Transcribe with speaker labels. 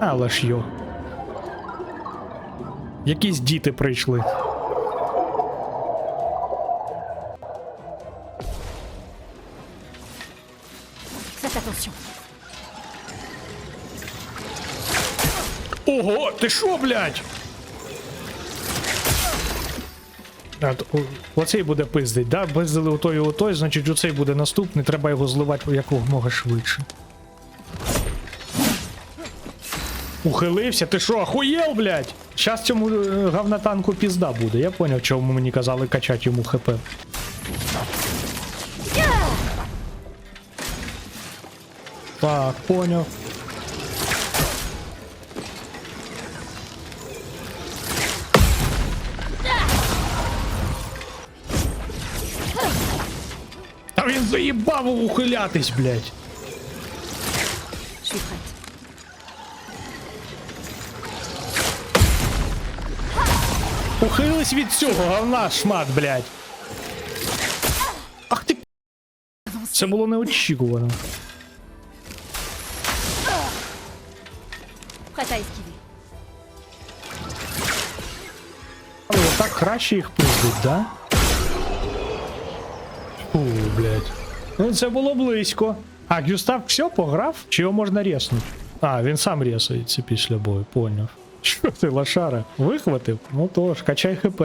Speaker 1: Але ж йо. Якісь діти прийшли. Ого, ти що, блядь? Оцей буде пиздить, да? Пиздили отой і отой, значить оцей буде наступний, треба його зливати якомога швидше. Ухилився, ти що, охуєл, блядь? Щас цьому е, говнотанку пізда буде. Я поняв, чому мені казали качати йому хп. Так, поняв. А він заїбав ухилятись, блядь.
Speaker 2: Je
Speaker 1: Ухились від цього, говна шмат, блядь. Ах ти. Це було неочікувано.
Speaker 2: Prête à esquiver.
Speaker 1: Але так краще їх пиздить, да? Фу, блядь. Ну це було близько. А, Гюстав все пограв? Чи його можна резнути? А, він сам ресається після бою, поняв. Що ти, лошара? Вихватив? Ну тож, качай хп.